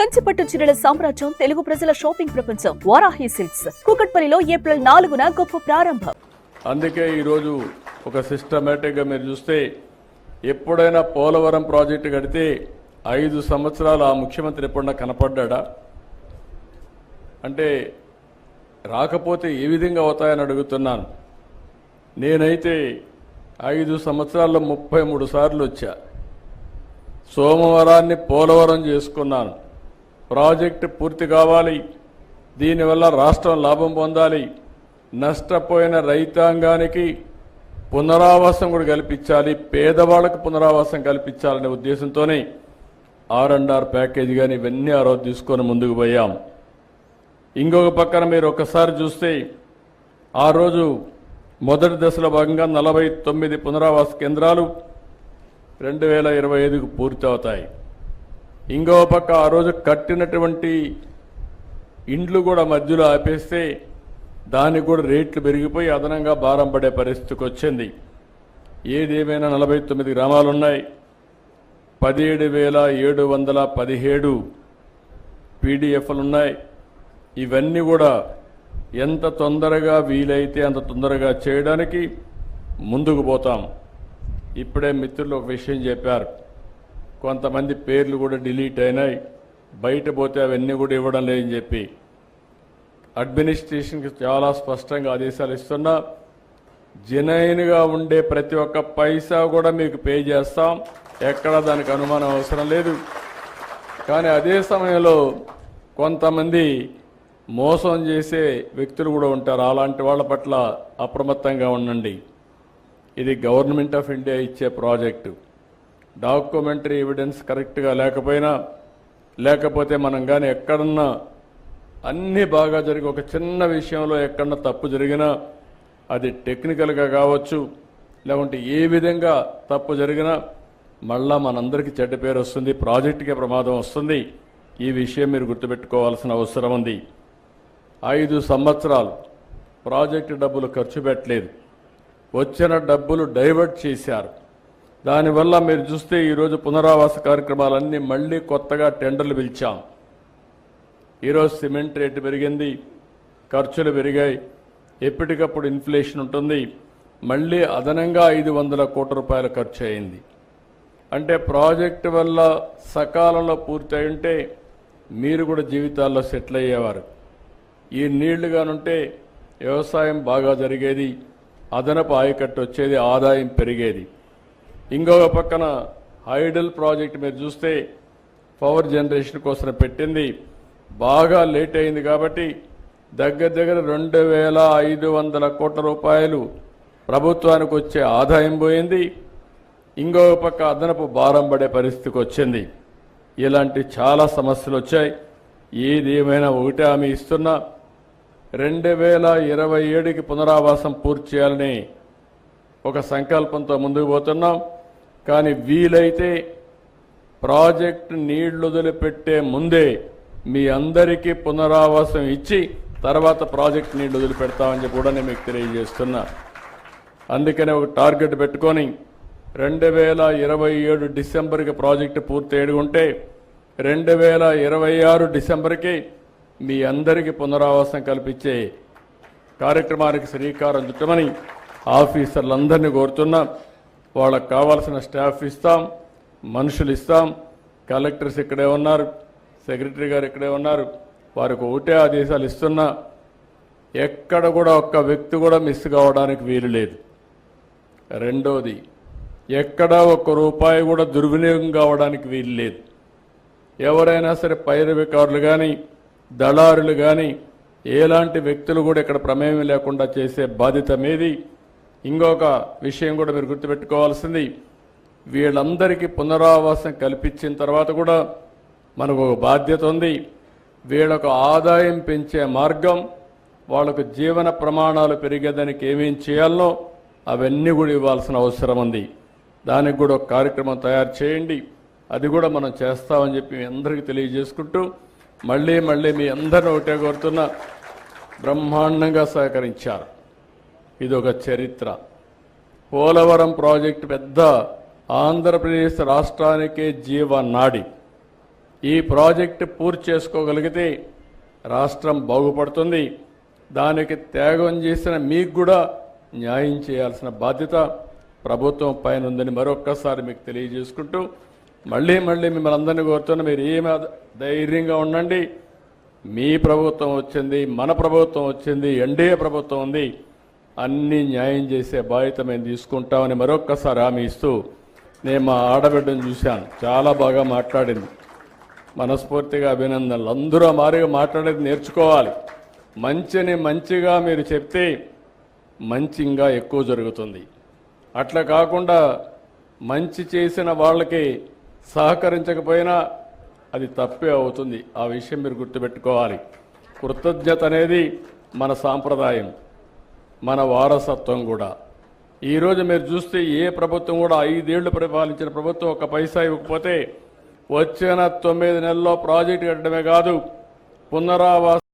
కంచిపట్టు చీరల సామ్రాజ్యం తెలుగు ప్రజల షాపింగ్ ప్రపంచం వారాహి సిల్క్స్. కూకట్పల్లిలో ఏప్రిల్ నాలుగున గొప్ప ప్రారంభం. అందుకే ఈరోజు ఒక సిస్టమేటిక్గా మీరు చూస్తే ఎప్పుడైనా పోలవరం ప్రాజెక్టు కడితే ఐదు సంవత్సరాలు ఆ ముఖ్యమంత్రి ఎప్పుడన్నా కనపడ్డా అంటే రాకపోతే ఏ విధంగా అవుతాయని అడుగుతున్నాను. నేనైతే ఐదు సంవత్సరాల్లో ముప్పై మూడు సార్లు వచ్చా. సోమవారాన్ని పోలవరం చేసుకున్నాను. ప్రాజెక్టు పూర్తి కావాలి. దీనివల్ల రాష్ట్రం లాభం పొందాలి. నష్టపోయిన రైతాంగానికి పునరావాసం కూడా కల్పించాలి. పేదవాళ్ళకు పునరావాసం కల్పించాలనే ఉద్దేశంతోనే ఆర్ అండ్ ఆర్ ప్యాకేజీ కానీ ఇవన్నీ ఆ రోజు తీసుకొని ముందుకు పోయాం. ఇంకొక పక్కన మీరు ఒకసారి చూస్తే ఆ రోజు మొదటి దశలో భాగంగా నలభై తొమ్మిది పునరావాస కేంద్రాలు రెండు వేల ఇరవై ఐదుకు పూర్తి అవుతాయి ఇంకో పక్క ఆ రోజు కట్టినటువంటి ఇండ్లు కూడా మధ్యలో ఆపేస్తే దానికి కూడా రేట్లు పెరిగిపోయి అదనంగా భారం పడే పరిస్థితికి వచ్చింది. ఏదేమైనా నలభై తొమ్మిది గ్రామాలు ఉన్నాయి. పదిహేడు వేల ఏడు వందల పదిహేడు పీడిఎఫ్లు ఉన్నాయి. ఇవన్నీ కూడా ఎంత తొందరగా వీలైతే అంత తొందరగా చేయడానికి ముందుకు పోతాం. ఇప్పుడే మిత్రులు ఒక విషయం చెప్పారు. కొంతమంది పేర్లు కూడా డిలీట్ అయినాయి. బయట పోతే అవన్నీ కూడా ఇవ్వడం లేదని చెప్పి. అడ్మినిస్ట్రేషన్కి చాలా స్పష్టంగా ఆదేశాలు ఇస్తున్నా జనైన్గా ఉండే ప్రతి ఒక్క పైసా కూడా మీకు పే చేస్తాం. ఎక్కడ దానికి అనుమానం అవసరం లేదు. కానీ అదే సమయంలో కొంతమంది మోసం చేసే వ్యక్తులు కూడా ఉంటారు. అలాంటి వాళ్ళ పట్ల అప్రమత్తంగా ఉండండి. ఇది గవర్నమెంట్ ఆఫ్ ఇండియా ఇచ్చే ప్రాజెక్టు. డాక్యుమెంటరీ ఎవిడెన్స్ కరెక్ట్గా లేకపోయినా లేకపోతే మనం కానీ ఎక్కడన్నా అన్నీ బాగా జరిగి ఒక చిన్న విషయంలో ఎక్కడన్నా తప్పు జరిగినా అది టెక్నికల్గా కావచ్చు లేకుంటే ఏ విధంగా తప్పు జరిగినా మళ్ళా మనందరికీ చెడ్డ పేరు వస్తుంది ప్రాజెక్టుకే ప్రమాదం వస్తుంది. ఈ విషయం మీరు గుర్తుపెట్టుకోవాల్సిన అవసరం ఉంది. ఐదు సంవత్సరాలు ప్రాజెక్టు డబ్బులు ఖర్చు పెట్టలేదు. వచ్చిన డబ్బులు డైవర్ట్ చేశారు. దానివల్ల మీరు చూస్తే ఈరోజు పునరావాస కార్యక్రమాలన్నీ మళ్ళీ కొత్తగా టెండర్లు పిలిచాం. ఈరోజు సిమెంట్ రేటు పెరిగింది ఖర్చులు పెరిగాయి ఎప్పటికప్పుడు ఇన్ఫ్లేషన్ ఉంటుంది మళ్ళీ అదనంగా ఐదు వందల కోట్ల రూపాయల ఖర్చు అయింది. అంటే ప్రాజెక్టు వల్ల సకాలంలో పూర్తి ఉంటే మీరు కూడా జీవితాల్లో సెటిల్ అయ్యేవారు. ఈ నీళ్ళుగానుంటే వ్యవసాయం బాగా జరిగేది అదనపు ఆయకట్టు వచ్చేది ఆదాయం పెరిగేది. ఇంకొక పక్కన హైడల్ ప్రాజెక్ట్ మీరు చూస్తే పవర్ జనరేషన్ కోసం పెట్టింది. బాగా లేట్ అయింది కాబట్టి దగ్గర దగ్గర రెండు వేల ఐదు వందల కోట్ల రూపాయలు ప్రభుత్వానికి వచ్చే ఆదాయం పోయింది. ఇంకొక పక్క అదనపు భారం పడే పరిస్థితికి వచ్చింది. ఇలాంటి చాలా సమస్యలు వచ్చాయి. ఏది ఏమైనా ఒకటే హామీ ఇస్తున్నా రెండు వేల ఇరవై ఏడుకి పునరావాసం పూర్తి చేయాలని ఒక సంకల్పంతో ముందుకు పోతున్నాం. కానీ వీలైతే ప్రాజెక్టు నీళ్ళు వదిలిపెట్టే ముందే మీ అందరికీ పునరావాసం ఇచ్చి తర్వాత ప్రాజెక్ట్ నీళ్ళు వదిలిపెడతామని చెప్పి కూడా నేను మీకు తెలియజేస్తున్నా. అందుకనే ఒక టార్గెట్ పెట్టుకొని రెండు వేల ఇరవై ఏడు డిసెంబర్కి ప్రాజెక్టు పూర్తి ఏడుగుంటే రెండు వేల ఇరవై ఆరు డిసెంబర్కి మీ అందరికీ పునరావాసం కల్పించే కార్యక్రమానికి శ్రీకారం చుట్టమని ఆఫీసర్లందరినీ కోరుతున్నా. వాళ్ళకు కావాల్సిన స్టాఫ్ ఇస్తాం మనుషులు ఇస్తాం కలెక్టర్స్ ఇక్కడే ఉన్నారు సెక్రటరీ గారు ఇక్కడే ఉన్నారు వారికి ఒకటే ఆదేశాలు ఇస్తున్నా ఎక్కడ కూడా ఒక్క వ్యక్తి కూడా మిస్ కావడానికి వీలు లేదు. రెండోది ఎక్కడా ఒక్క రూపాయి కూడా దుర్వినియోగం కావడానికి వీలు లేదు. ఎవరైనా సరే పైరవికారులు కానీ దళారులు కానీ ఎలాంటి వ్యక్తులు కూడా ఇక్కడ ప్రమేయం లేకుండా చేసే బాధ్యత మీది. ఇంకొక విషయం కూడా మీరు గుర్తుపెట్టుకోవాల్సింది. వీళ్ళందరికీ పునరావాసం కల్పించిన తర్వాత కూడా మనకు ఒక బాధ్యత ఉంది. వీళ్ళకు ఆదాయం పెంచే మార్గం వాళ్ళకు జీవన ప్రమాణాలు పెరిగేదానికి ఏమేం చేయాలనో అవన్నీ కూడా ఇవ్వాల్సిన అవసరం ఉంది. దానికి కూడా ఒక కార్యక్రమం తయారు చేయండి. అది కూడా మనం చేస్తామని చెప్పి మీ అందరికీ తెలియజేసుకుంటూ మళ్ళీ మళ్ళీ మీ అందరిని ఒకటే కోరుతున్నా బ్రహ్మాండంగా సహకరించారు. ఇది ఒక చరిత్ర. పోలవరం ప్రాజెక్టు పెద్ద ఆంధ్రప్రదేశ్ రాష్ట్రానికే జీవనాడి ఈ ప్రాజెక్టు పూర్తి చేసుకోగలిగితే రాష్ట్రం బాగుపడుతుంది. దానికి త్యాగం చేసిన మీకు కూడా న్యాయం చేయాల్సిన బాధ్యత ప్రభుత్వం పైన ఉందని మరొక్కసారి మీకు తెలియజేసుకుంటూ మళ్ళీ మళ్ళీ మిమ్మల్ని అందరినీ కోరుతున్న మీరు ఏమి ధైర్యంగా ఉండండి. మీ ప్రభుత్వం వచ్చింది మన ప్రభుత్వం వచ్చింది ఎన్డీఏ ప్రభుత్వం ఉంది. అన్ని న్యాయం చేసే బాధ్యత మేము తీసుకుంటామని మరొక్కసారి హామీ ఇస్తూ నేను మా ఆడబిడ్డను చూశాను. చాలా బాగా మాట్లాడింది. మనస్ఫూర్తిగా అభినందనలు. అందరూ మారిగా మాట్లాడేది నేర్చుకోవాలి. మంచిని మంచిగా మీరు చెప్తే మంచి ఇంకా ఎక్కువ జరుగుతుంది. అట్లా కాకుండా మంచి చేసిన వాళ్ళకి సహకరించకపోయినా అది తప్పే అవుతుంది. ఆ విషయం మీరు గుర్తుపెట్టుకోవాలి. కృతజ్ఞత అనేది మన సాంప్రదాయం. మన వారసత్వం కూడా. ఈరోజు మీరు చూస్తే ఏ ప్రభుత్వం కూడా ఐదేళ్ళు పరిపాలించిన ప్రభుత్వం ఒక పైసా ఇవ్వకపోతే వచ్చిన తొమ్మిది నెలల్లో ప్రాజెక్టు కట్టడమే కాదు పునరావాస